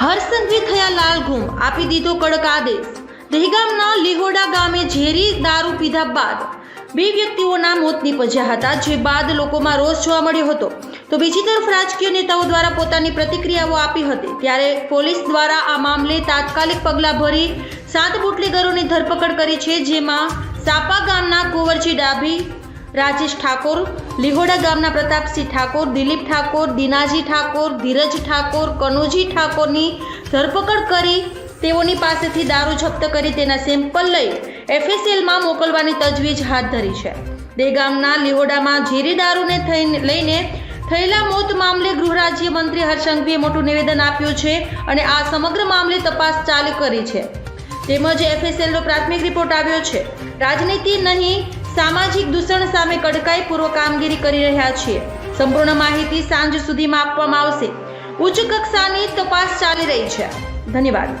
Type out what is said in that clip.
હરસંઘવી થયા લાલ આપી દીધો કડક આદેશ. દહેગામના લીહોડા ગામે ઝેરી દારૂ પીધા બાદ બે વ્યક્તિઓના મોત નીપજ્યા હતા, જે બાદ લોકોમાં રોષ જોવા મળ્યો હતો. તો બીજી તરફ રાજકીય નેતાઓ દ્વારા પોતાની પ્રતિક્રિયાઓ આપી હતી. ત્યારે પોલીસ દ્વારા આ મામલે તાત્કાલિક પગલાં ભરી સાત બુટલેગરોની ધરપકડ કરી છે, જેમાં સાપા ગામના કુંવરજી ડાભી રાજેશ ઠાકોર, લીહોડા ગામના પ્રતાપસિંહ ઠાકોર, દિલીપ ઠાકોર, દિનાજી ઠાકોર, ધીરજ ઠાકોર, કનોજી ઠાકોરની ધરપકડ કરી તેઓની પાસેથી દારૂ જપ્ત કરી તેના સેમ્પલ લઈ એફએસએલમાં મોકલવાની તજવીજ હાથ ધરી છે. દેગામના લીહોડામાં ઝેરી દારૂને થઈને લઈને થયેલા મોત મામલે ગૃહ રાજ્ય મંત્રી હર્ષંઘવીએ મોટું નિવેદન આપ્યું છે અને આ સમગ્ર મામલે તપાસ ચાલુ કરી છે. તેમજ એફએસએલનો પ્રાથમિક રિપોર્ટ આવ્યો છે. રાજનીતિ નહીં સામાજિક દૂષણ સામે કડકાઈપૂર્વક કામગીરી કરી રહ્યા છીએ. સંપૂર્ણ માહિતી સાંજ સુધીમાં આપવામાં આવશે. ઉચ્ચ કક્ષાની તપાસ ચાલી રહી છે. ધન્યવાદ.